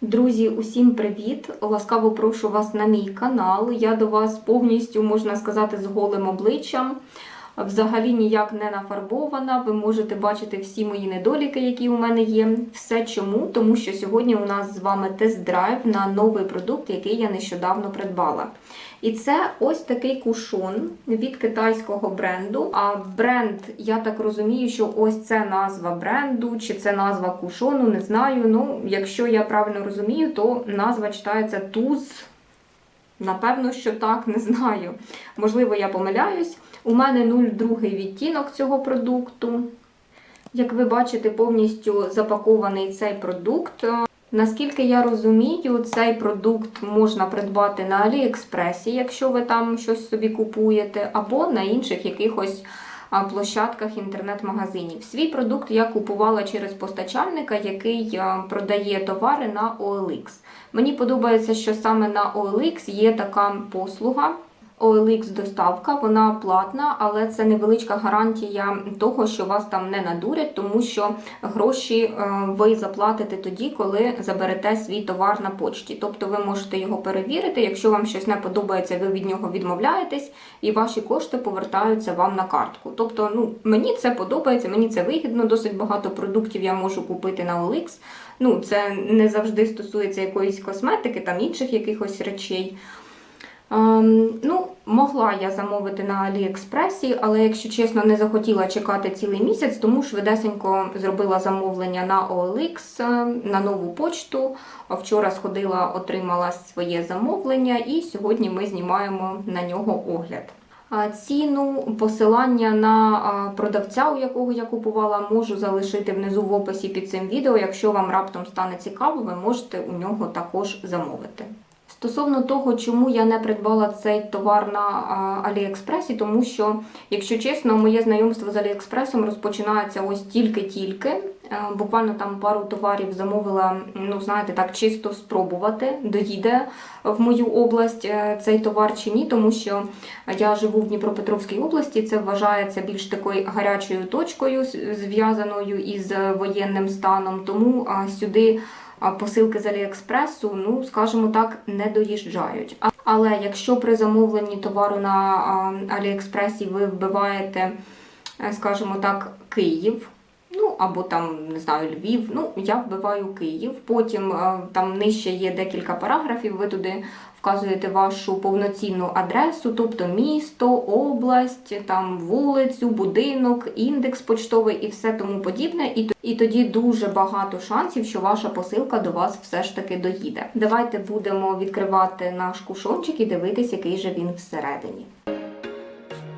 Друзі, усім привіт! Ласкаво прошу вас на мій канал. Я до вас повністю, можна сказати, з голим обличчям. Взагалі ніяк не нафарбована. Ви можете бачити всі мої недоліки, які у мене є. Все чому? Тому що сьогодні у нас з вами тест-драйв на новий продукт, який я нещодавно придбала. І це ось такий кушон від китайського бренду. А бренд, я так розумію, що ось це назва бренду, чи це назва кушону, не знаю. Ну, якщо я правильно розумію, то назва читається туз. Напевно, що так, не знаю. Можливо, я помиляюсь. У мене 0,2 відтінок цього продукту. Як ви бачите, повністю запакований цей продукт. Наскільки я розумію, цей продукт можна придбати на Аліекспресі, якщо ви там щось собі купуєте, або на інших якихось площадках інтернет-магазинів. Свій продукт я купувала через постачальника, який продає товари на OLX. Мені подобається, що саме на OLX є така послуга. OLX доставка, вона платна, але це невеличка гарантія того, що вас там не надурять, тому що гроші е, ви заплатите тоді, коли заберете свій товар на почті. Тобто ви можете його перевірити. Якщо вам щось не подобається, ви від нього відмовляєтесь, і ваші кошти повертаються вам на картку. Тобто, ну мені це подобається, мені це вигідно. Досить багато продуктів я можу купити на OLX. Ну, це не завжди стосується якоїсь косметики, там інших якихось речей. Ем, ну, могла я замовити на Аліекспресі, але, якщо чесно, не захотіла чекати цілий місяць, тому швидесенько зробила замовлення на OLX, е, на нову почту. Вчора сходила, отримала своє замовлення, і сьогодні ми знімаємо на нього огляд. Ціну, посилання на продавця, у якого я купувала, можу залишити внизу в описі під цим відео. Якщо вам раптом стане цікаво, ви можете у нього також замовити. Стосовно того, чому я не придбала цей товар на Аліекспресі, тому що, якщо чесно, моє знайомство з Аліекспресом розпочинається ось тільки-тільки. Е, Буквально там пару товарів замовила, ну знаєте, так чисто спробувати, доїде в мою область е, цей товар чи ні, тому що я живу в Дніпропетровській області. Це вважається більш такою гарячою точкою, зв'язаною із воєнним станом. Тому сюди посилки з Аліекспресу, ну скажімо так, не доїжджають. Але якщо при замовленні товару на Аліекспресі ви вбиваєте, е, скажімо так, Київ. Ну, або там, не знаю, Львів. Ну, я вбиваю Київ. Потім е, там нижче є декілька параграфів. Ви туди вказуєте вашу повноцінну адресу, тобто місто, область, там вулицю, будинок, індекс почтовий і все тому подібне. І, і тоді дуже багато шансів, що ваша посилка до вас все ж таки доїде. Давайте будемо відкривати наш кушончик і дивитись, який же він всередині.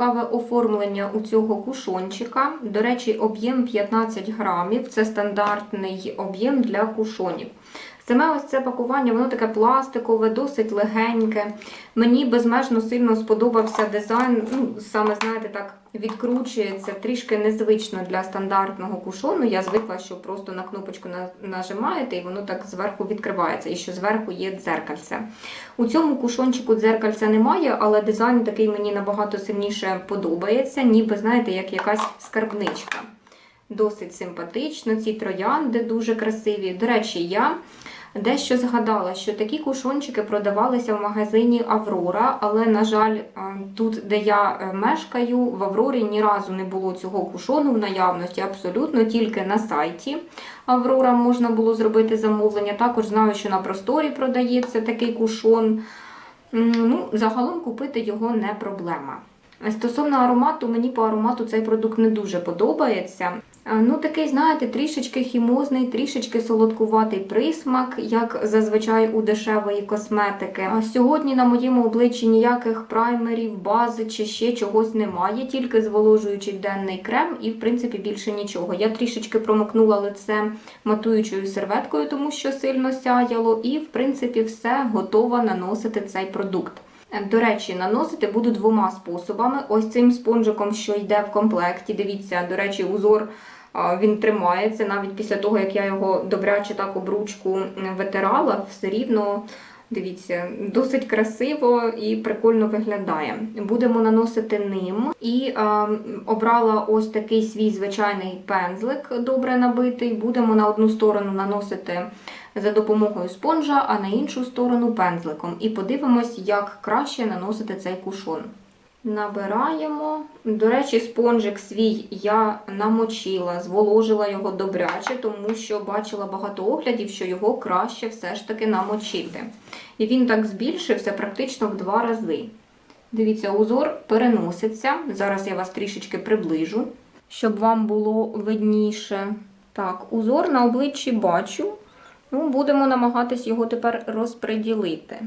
цікаве оформлення у цього кушончика. До речі, об'єм 15 грамів. Це стандартний об'єм для кушонів. Саме ось це пакування, воно таке пластикове, досить легеньке. Мені безмежно сильно сподобався дизайн. Ну, саме, знаєте, так відкручується трішки незвично для стандартного кушону. Я звикла, що просто на кнопочку нажимаєте і воно так зверху відкривається, і що зверху є дзеркальце. У цьому кушончику дзеркальця немає, але дизайн такий мені набагато сильніше подобається, ніби, знаєте, як якась скарбничка. Досить симпатично, ці троянди дуже красиві. До речі, я дещо згадала, що такі кушончики продавалися в магазині Аврора, але, на жаль, е, тут, де я е, мешкаю, в Аврорі ні разу не було цього кушону в наявності, абсолютно тільки на сайті Аврора можна було зробити замовлення. Також знаю, що на просторі продається такий кушон. Ну, загалом купити його не проблема. Стосовно аромату, мені по аромату цей продукт не дуже подобається. Е, Ну, такий, знаєте, трішечки хімозний, трішечки солодкуватий присмак, як зазвичай у дешевої косметики. А сьогодні на моєму обличчі ніяких праймерів, бази чи ще чогось немає, тільки зволожуючий денний крем і, в принципі, більше нічого. Я трішечки промокнула лице матуючою серветкою, тому що сильно сяяло, і, в принципі, все готова наносити цей продукт. До речі, наносити буду двома способами. Ось цим спонжиком, що йде в комплекті. Дивіться, до речі, узор він тримається навіть після того, як я його добряче так об ручку м, витирала, все рівно. Дивіться, досить красиво і прикольно виглядає. Будемо наносити ним. І е, обрала ось такий свій звичайний пензлик, добре набитий. Будемо на одну сторону наносити за допомогою спонжа, а на іншу сторону пензликом. І подивимось, як краще наносити цей кушон. Набираємо. До речі, спонжик свій я намочила, зволожила його добряче, тому що бачила багато оглядів, що його краще все ж таки намочити. І він так збільшився практично в два рази. Дивіться, узор переноситься. Зараз я вас трішечки приближу, щоб вам було видніше. Так, узор на обличчі бачу. Ну, будемо намагатись його тепер розподілити.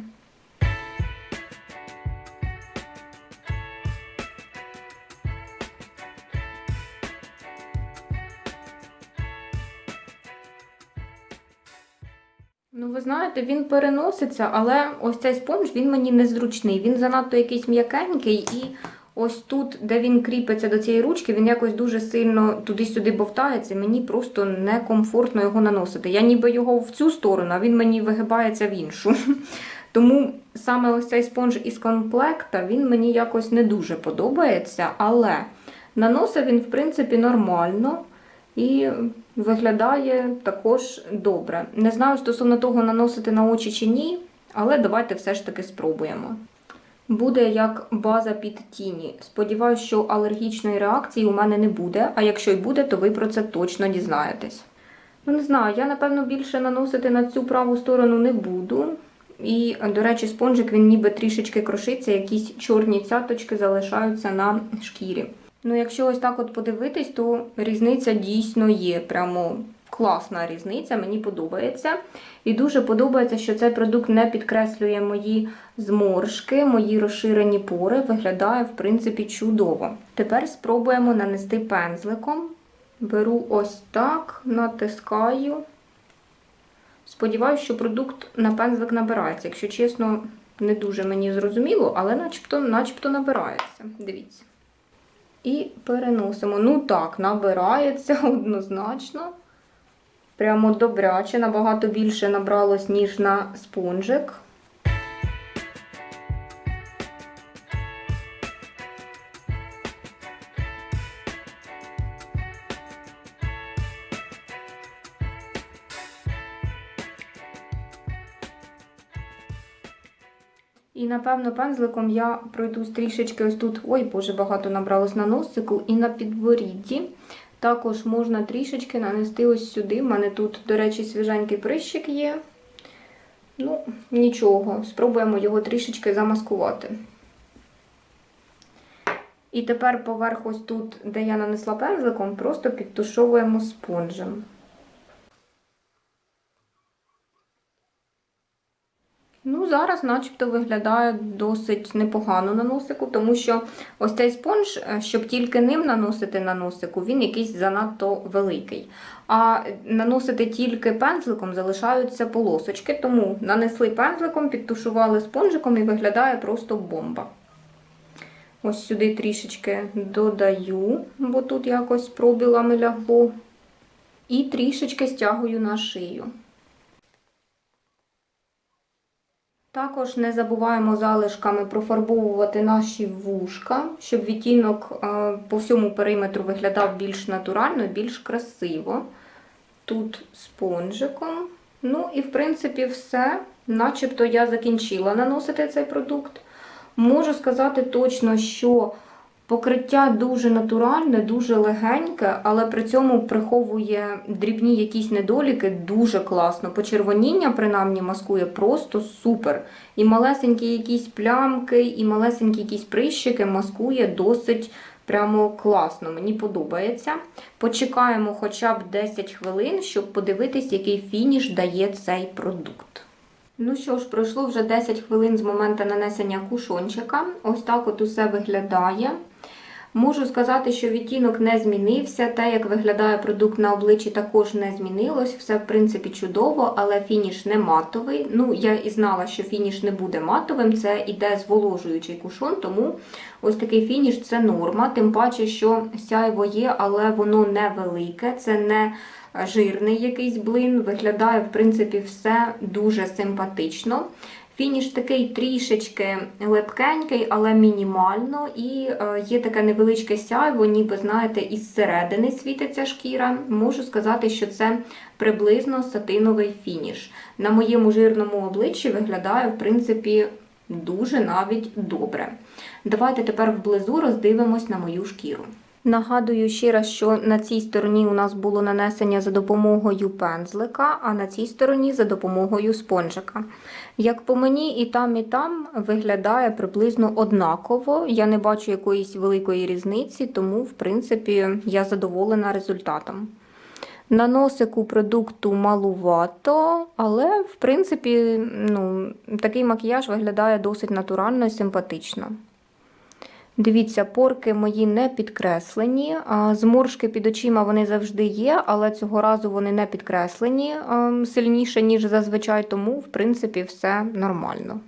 Ну, ви знаєте, він переноситься, але ось цей спонж він мені незручний. Він занадто якийсь м'якенький, і ось тут, де він кріпиться до цієї ручки, він якось дуже сильно туди-сюди бовтається. Мені просто некомфортно його наносити. Я ніби його в цю сторону, а він мені вигибається в іншу. Тому саме ось цей спонж із комплекта він мені якось не дуже подобається, але наносив він, в принципі, нормально і виглядає також добре. Не знаю стосовно того, наносити на очі чи ні, але давайте все ж таки спробуємо. Буде як база під тіні. Сподіваюсь, що алергічної реакції у мене не буде, а якщо й буде, то ви про це точно дізнаєтесь. Ну, не знаю, я напевно більше наносити на цю праву сторону не буду. І, до речі, спонжик він ніби трішечки крошиться, якісь чорні цяточки залишаються на шкірі. Ну, якщо ось так от подивитись, то різниця дійсно є. Прямо класна різниця, мені подобається. І дуже подобається, що цей продукт не підкреслює мої зморшки, мої розширені пори. Виглядає, в принципі, чудово. Тепер спробуємо нанести пензликом. Беру ось так, натискаю. Сподіваюся, що продукт на пензлик набирається. Якщо чесно, не дуже мені зрозуміло, але начебто, начебто набирається. Дивіться. І переносимо. Ну так, набирається однозначно. Прямо добряче, набагато більше набралось, ніж на спонжик. І, напевно, пензликом я пройду трішечки ось тут. Ой, боже, багато набралось на носику і на підборідді. Також можна трішечки нанести ось сюди. У мене тут, до речі, свіженький прищик є. Ну, нічого, спробуємо його трішечки замаскувати. І тепер поверх ось тут, де я нанесла пензликом, просто підтушовуємо спонжем. Ну, зараз, начебто, виглядає досить непогано на носику, тому що ось цей спонж, е, щоб тільки ним наносити на носику, він якийсь занадто великий. А наносити тільки пензликом залишаються полосочки, тому нанесли пензликом, підтушували спонжиком і виглядає просто бомба. Ось сюди трішечки додаю, бо тут якось пробілами лягло. І трішечки стягую на шию. Також не забуваємо залишками профарбовувати наші вушка, щоб відтінок е, по всьому периметру виглядав більш натурально, більш красиво. Тут спонжиком. Ну і, в принципі, все. Начебто я закінчила наносити цей продукт. Можу сказати точно, що Покриття дуже натуральне, дуже легеньке, але при цьому приховує дрібні якісь недоліки дуже класно. Почервоніння, принаймні, маскує просто супер. І малесенькі якісь плямки, і малесенькі якісь прищики маскує досить прямо класно. Мені подобається. Почекаємо хоча б 10 хвилин, щоб подивитись, який фініш дає цей продукт. Ну що ж, пройшло вже 10 хвилин з моменту нанесення кушончика. Ось так от усе виглядає. Можу сказати, що відтінок не змінився. Те, як виглядає продукт на обличчі, також не змінилось. Все, в принципі, чудово, але фініш не матовий. Ну, я і знала, що фініш не буде матовим. Це іде зволожуючий кушон, тому ось такий фініш це норма. Тим паче, що сяйво є, але воно невелике. Це не жирний якийсь блин. Виглядає, в принципі, все дуже симпатично. Фініш такий трішечки лепкенький, але мінімально. І е, є таке невеличке сяйво, ніби, знаєте, із середини світиться шкіра. Можу сказати, що це приблизно сатиновий фініш. На моєму жирному обличчі виглядає, в принципі, дуже навіть добре. Давайте тепер вблизу роздивимось на мою шкіру. Нагадую ще раз, що на цій стороні у нас було нанесення за допомогою пензлика, а на цій стороні за допомогою спонжика. Як по мені, і там, і там виглядає приблизно однаково. Я не бачу якоїсь великої різниці, тому, в принципі, я задоволена результатом. На носику продукту малувато, але, в принципі, ну, такий макіяж виглядає досить натурально і симпатично. Дивіться, порки мої не підкреслені. Зморшки під очима вони завжди є, але цього разу вони не підкреслені ем, сильніше, ніж зазвичай, тому, в принципі, все нормально.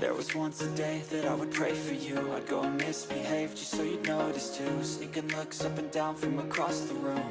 There was once a day that I would pray for you I'd go and misbehave just so you'd notice too Sneaking looks up and down from across the room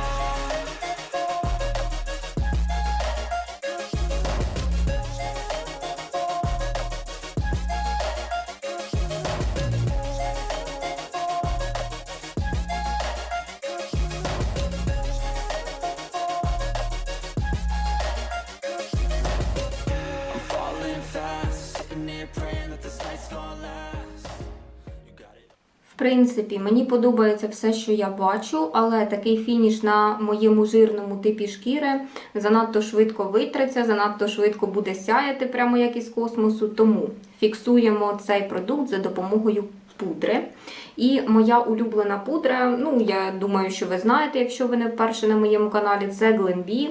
принципі, мені подобається все, що я бачу, але такий фініш на моєму жирному типі шкіри занадто швидко витреться, занадто швидко буде сяяти, прямо як із космосу. Тому фіксуємо цей продукт за допомогою пудри. І моя улюблена пудра, ну я думаю, що ви знаєте, якщо ви не вперше на моєму каналі, це Glenbee.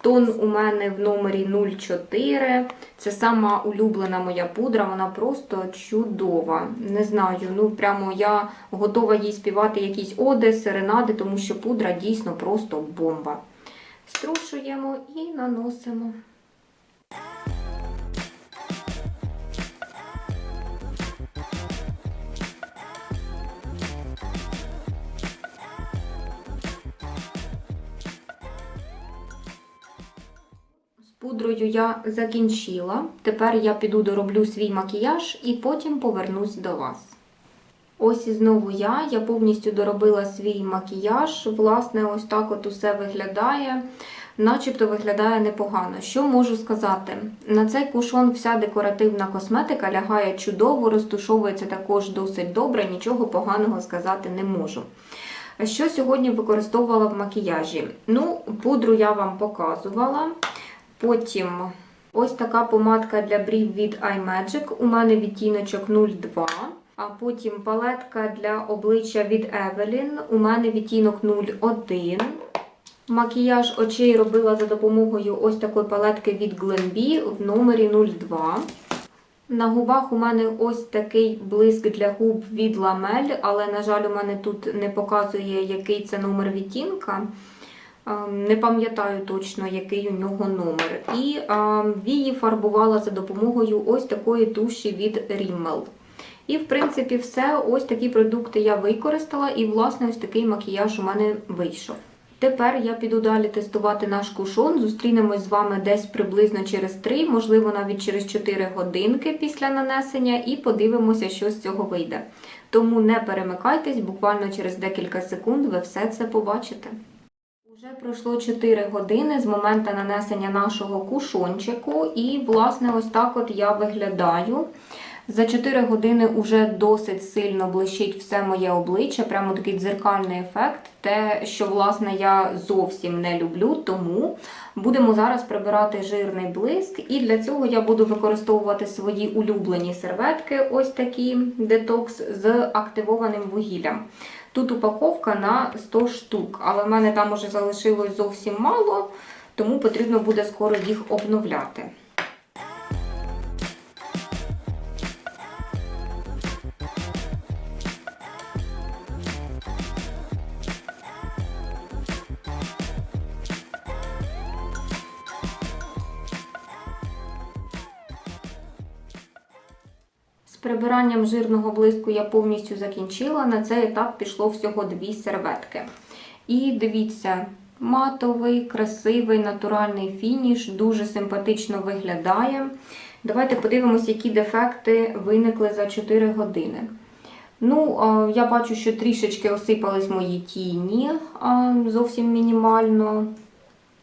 Тон у мене в номері 04. Це сама улюблена моя пудра, вона просто чудова. Не знаю, ну прямо я готова їй співати якісь оди, серенади, тому що пудра дійсно просто бомба. Струшуємо і наносимо. Пудрою я закінчила. Тепер я піду дороблю свій макіяж і потім повернусь до вас. Ось і знову я. Я повністю доробила свій макіяж. Власне, ось так от усе виглядає. Начебто виглядає непогано. Що можу сказати? На цей кушон вся декоративна косметика лягає чудово, розтушовується також досить добре, нічого поганого сказати не можу. Що сьогодні використовувала в макіяжі? Ну, пудру я вам показувала. Потім ось така помадка для брів від iMagic. У мене відтіночок 02. А потім палетка для обличчя від Evelyn. У мене відтінок 01. Макіяж очей робила за допомогою ось такої палетки від Glenbee в номері 02. На губах у мене ось такий блиск для губ від Ламель, але, на жаль, у мене тут не показує, який це номер відтінка. Ем, Не пам'ятаю точно, який у нього номер. І ем, вії фарбувала за допомогою ось такої туші від Rimmel. І, в принципі, все. Ось такі продукти я використала, і, власне, ось такий макіяж у мене вийшов. Тепер я піду далі тестувати наш кушон. Зустрінемось з вами десь приблизно через 3, можливо, навіть через 4 годинки після нанесення, і подивимося, що з цього вийде. Тому не перемикайтесь, буквально через декілька секунд ви все це побачите. Уже пройшло 4 години з моменту нанесення нашого кушончику, і, власне, ось так от я виглядаю. За 4 години вже досить сильно блищить все моє обличчя, прямо такий дзеркальний ефект. Те, що власне я зовсім не люблю, тому будемо зараз прибирати жирний блиск. І для цього я буду використовувати свої улюблені серветки, ось такі детокс з активованим вугіллям. Тут упаковка на 100 штук, але в мене там уже залишилось зовсім мало, тому потрібно буде скоро їх обновляти. Прибиранням жирного блиску я повністю закінчила. На цей етап пішло всього дві серветки. І дивіться, матовий, красивий, натуральний фініш, дуже симпатично виглядає. Давайте подивимося, які дефекти виникли за 4 години. Ну, я бачу, що трішечки осипались мої тіні зовсім мінімально.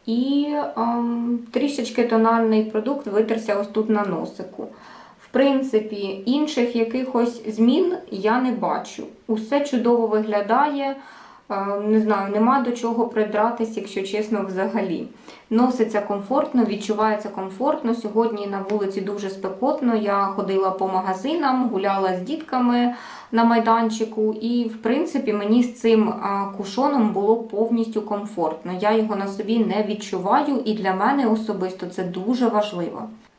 І ем, трішечки тональний продукт витерся ось тут на носику. В принципі, інших якихось змін я не бачу. Усе чудово виглядає. Е, Не знаю, нема до чого придратись, якщо чесно, взагалі. Носиться комфортно, відчувається комфортно. Сьогодні на вулиці дуже спекотно. Я ходила по магазинам, гуляла з дітками на майданчику, і, в принципі, мені з цим кушоном було повністю комфортно. Я його на собі не відчуваю, і для мене особисто це дуже важливо.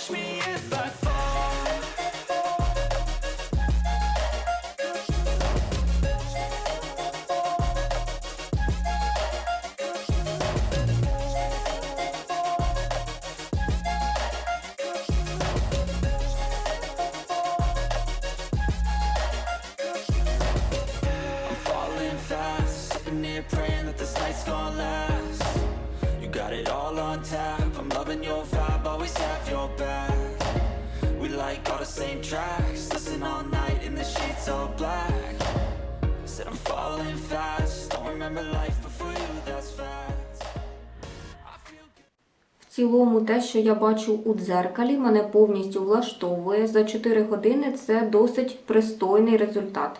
catch me if I цілому, те, що я бачу у дзеркалі, мене повністю влаштовує. За 4 години це досить пристойний результат.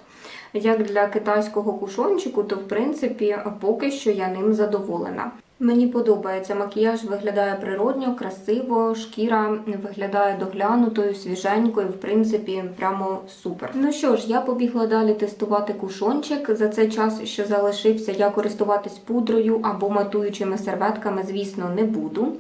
Як для китайського кушончику, то в принципі поки що я ним задоволена. Мені подобається макіяж, виглядає природньо, красиво, шкіра виглядає доглянутою, свіженькою, в принципі, прямо супер. Ну що ж, я побігла далі тестувати кушончик. За цей час, що залишився, я користуватись пудрою або матуючими серветками, звісно, не буду.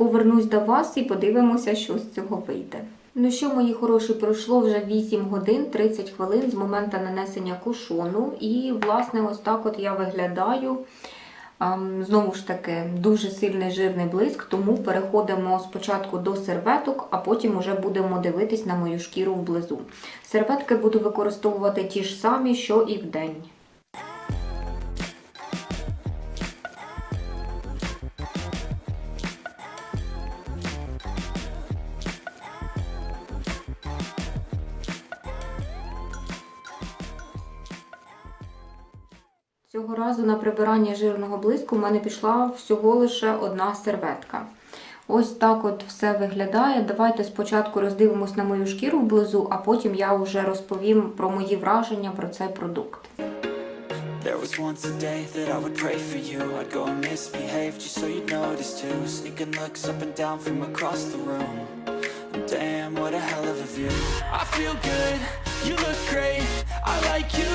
Повернусь до вас і подивимося, що з цього вийде. Ну що, мої хороші, пройшло вже 8 годин 30 хвилин з моменту нанесення кушону. І, власне, ось так от я виглядаю. Ем, Знову ж таки, дуже сильний жирний блиск, тому переходимо спочатку до серветок, а потім уже будемо дивитись на мою шкіру вблизу. Серветки буду використовувати ті ж самі, що і вдень. Цього разу на прибирання жирного блиску в мене пішла всього лише одна серветка. Ось так от все виглядає. Давайте спочатку роздивимось на мою шкіру вблизу, а потім я вже розповім про мої враження про цей продукт. There was once a day that I would pray for you. I'd go and misbehave just so you'd notice too. Sneaking looks up and down from across the room. Damn, what a hell of a view. I feel good, you look great. I like you,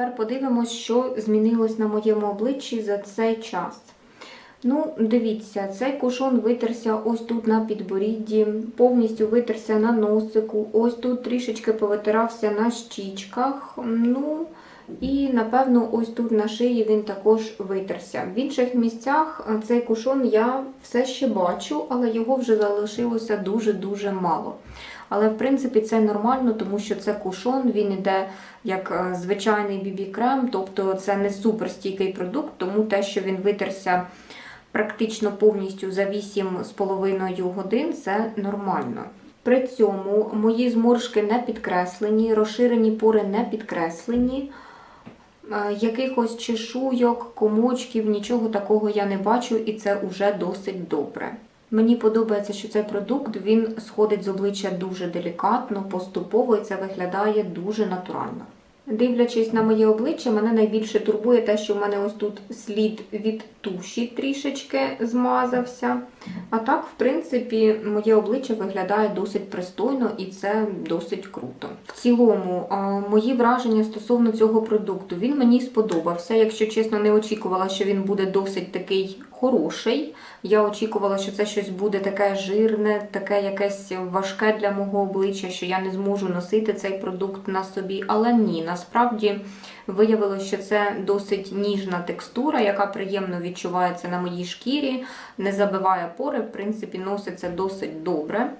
Тепер подивимось, що змінилось на моєму обличчі за цей час. Ну, дивіться, цей кушон витерся ось тут на підборідді, повністю витерся на носику, ось тут трішечки повитирався на щічках. Ну, і напевно, ось тут на шиї він також витерся. В інших місцях е, цей кушон я все ще бачу, але його вже залишилося дуже-дуже мало. Але в принципі це нормально, тому що це кушон, він іде як е, звичайний бібі-крем, тобто це не суперстійкий продукт, тому те, що він витерся практично повністю за 8,5 годин, це нормально. При цьому мої зморшки не підкреслені, розширені пори не підкреслені. Е, Якихось чешуйок, комочків, нічого такого я не бачу, і це вже досить добре. Мені подобається, що цей продукт він сходить з обличчя дуже делікатно, поступово, і це виглядає дуже натурально. Дивлячись на моє обличчя, мене найбільше турбує те, що в мене ось тут слід від туші трішечки змазався. А так, в принципі, моє обличчя виглядає досить пристойно і це досить круто. В цілому, мої враження стосовно цього продукту, він мені сподобався. Якщо чесно, не очікувала, що він буде досить такий хороший. Я очікувала, що це щось буде таке жирне, таке якесь важке для мого обличчя, що я не зможу носити цей продукт на собі. Але ні, насправді виявилося, що це досить ніжна текстура, яка приємно відчувається на моїй шкірі, не забиває пори, в принципі, носиться досить добре.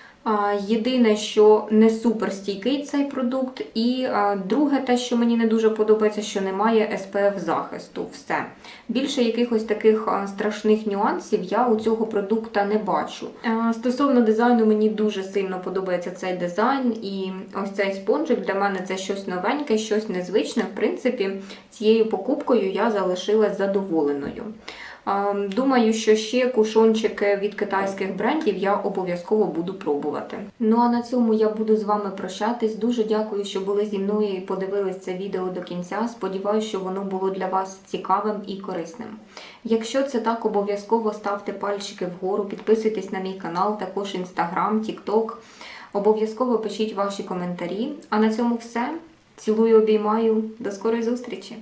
Єдине, що не супер стійкий цей продукт, і друге, те, що мені не дуже подобається, що немає SPF захисту. Все більше якихось таких страшних нюансів я у цього продукта не бачу. Стосовно дизайну, мені дуже сильно подобається цей дизайн, і ось цей спонжик для мене це щось новеньке, щось незвичне. В принципі, цією покупкою я залишилась задоволеною. Думаю, що ще кушончики від китайських брендів я обов'язково буду пробувати. Ну а на цьому я буду з вами прощатись. Дуже дякую, що були зі мною і подивились це відео до кінця. Сподіваюся, що воно було для вас цікавим і корисним. Якщо це так, обов'язково ставте пальчики вгору, підписуйтесь на мій канал, також інстаграм, тікток. Обов'язково пишіть ваші коментарі. А на цьому все. Цілую, обіймаю. До скорої зустрічі!